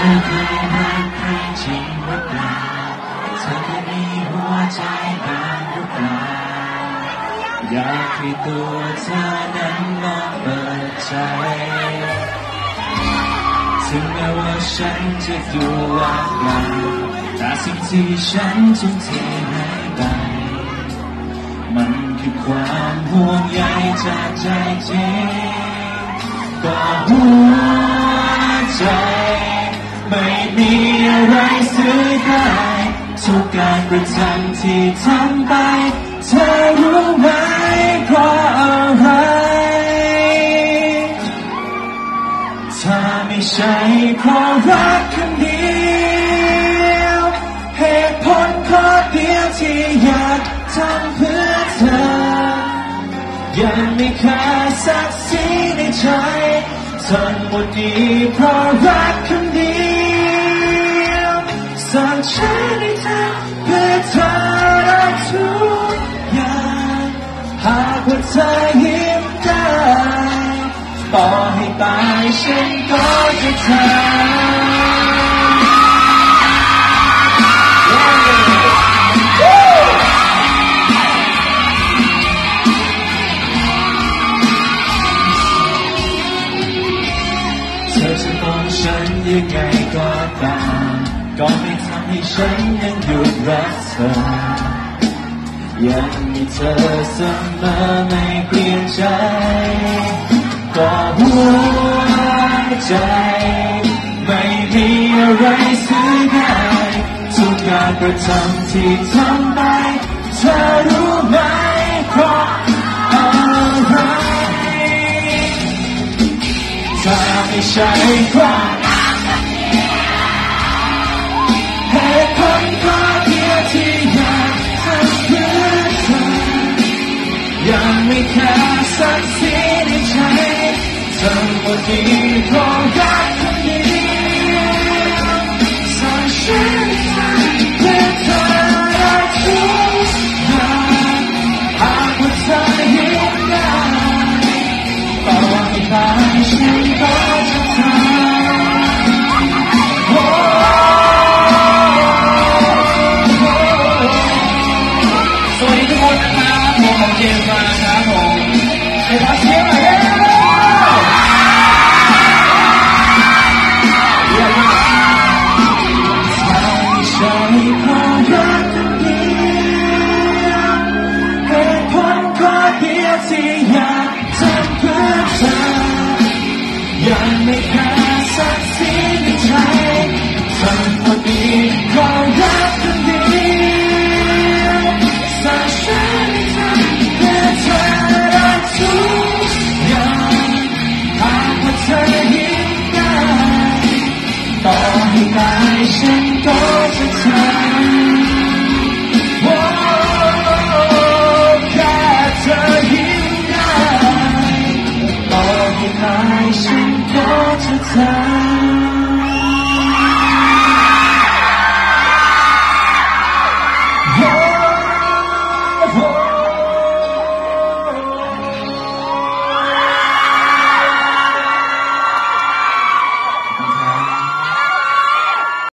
ธอเคยรักใครจริงหรือเปล่าเธอเคยมีหัวใจบ้างหรือเปล่าอยากให้ตัวเธอนั้นลองเปิดใจถึงแม้ว่าฉันจะดูว่างเปล่าแต่สิ่งที่ฉันทุ่มเทให้ไปมันคือความห่วงใยจากใจจริงก็หัวใจ ไม่มีอะไรซื้อได้ทุกการกระทำที่ทำไป เธอรู้ไหมเพราะอะไร ถ้าไม่ใช่เพราะรักคนเดียวเหตุผลข้อเดียวที่อยากทำเพื่อเธอ ยังไม่ขาดสักสีในใจทั้งหมดนี้เพราะรักคนเดียว สั่งฉันให้เธอเพื่อเธอได้ทุกอย่างหากว่าเธอยิ้มได้ต่อให้ตายฉันก็จะทำ เธอจะมองฉันยังไงก็ตามก็ไม่ ให้ฉันยังหยุดรักเธอ ยังมีเธอเสมอไม่เปลี่ยนใจก็หัวใจ ไม่มีอะไรซื้อได้ทุกการกระทำที่ทำไปเธอรู้ไหมเพราะอะไรถ้าไม่ใช่เพราะ ยังไม่แค่สักทีในใจทั้งหมดนี้เพร คนดีความรักคนเดียวสาฉันทำเพื่อเธอได้ทุกอย่าหากว่าเธอยิ้มได้ต่อให้ตายฉันก็จะทำโอ้แค่เธอยิ้มได้ต่อให้ตายฉันก็จะทำ